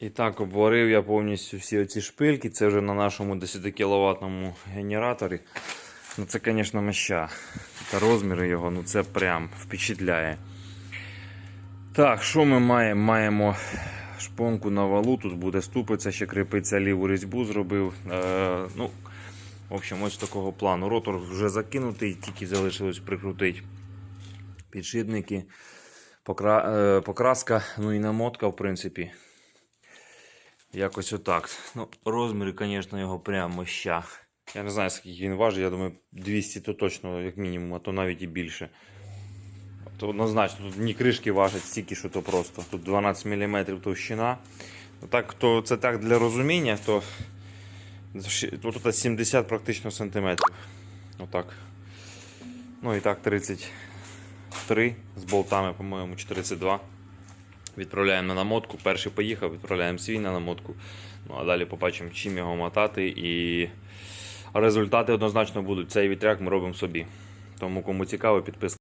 І так, обварив я повністю всі оці шпильки. Це вже на нашому 10 кВт генераторі. Ну це, звісно, моща. Та розміри його, ну це прям впечатляє. Так, що ми маємо? Маємо шпонку на валу, тут буде ступиця, ще кріпиться ліву різьбу зробив. Е, ну, в общем, ось такого плану. Ротор вже закинутий, тільки залишилось прикрутити підшипники, покра... е, покраска, ну і намотка, в принципі. Якось отак. Ну, розміри, звісно, його прям моща. Я не знаю, скільки він важить, я думаю, 200 то точно, як мінімум, а то навіть і більше. То однозначно, тут ні кришки важать стільки, що то просто. Тут 12 мм товщина. Так, то це так для розуміння, то тут 70 практично сантиметрів. Отак. Ну і так 33 з болтами, по-моєму, 42. Відправляємо на намотку. Перший поїхав, відправляємо свій на намотку. Ну а далі побачимо, чим його мотати. І результати однозначно будуть. Цей вітряк ми робимо собі. Тому кому цікаво, підписка.